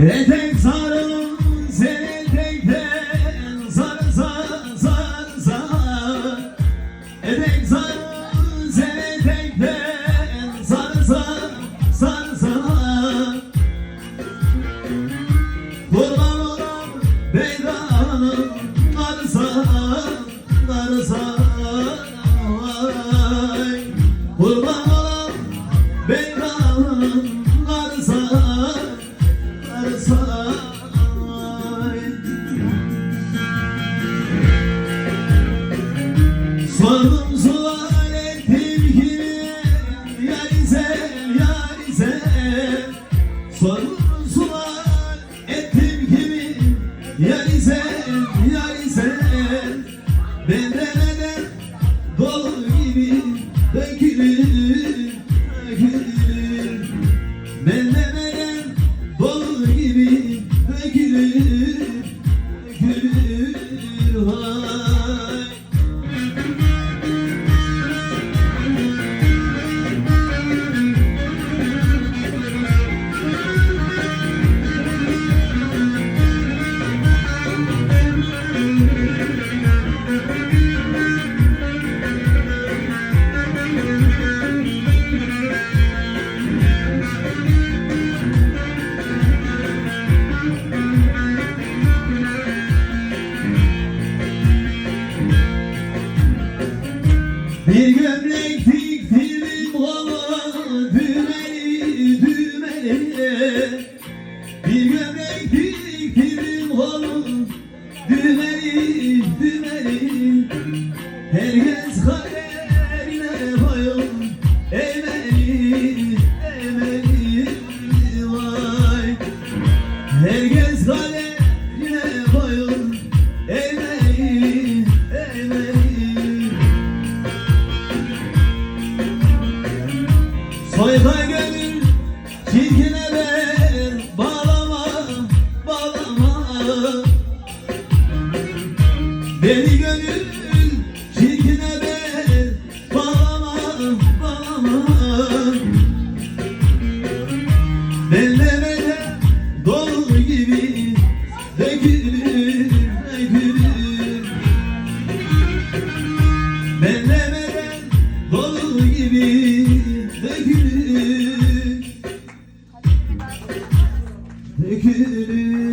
Etek sarı sen sarı sarı sarı sarı Etek sarı sen etekten sarı sarı sarı sarı Kurban olan beyranın arısa arısa ay. Kurban olan beyranın gibi dökülür dökülür. Ben demeden Bir gömlek diktim ona düğmeli düğmeli Bir gömlek diktim ona düğmeli düğmeli Herkes kaderine boyun eğmeli eğmeli vay. Herkes kaderine boyun eğmeli Koy da gönül çizgine ver Bağlama, bağlama. Beni gönül çizgine ver Bağlama, bağlama. Benlemede dolu gibi dökülür. ikili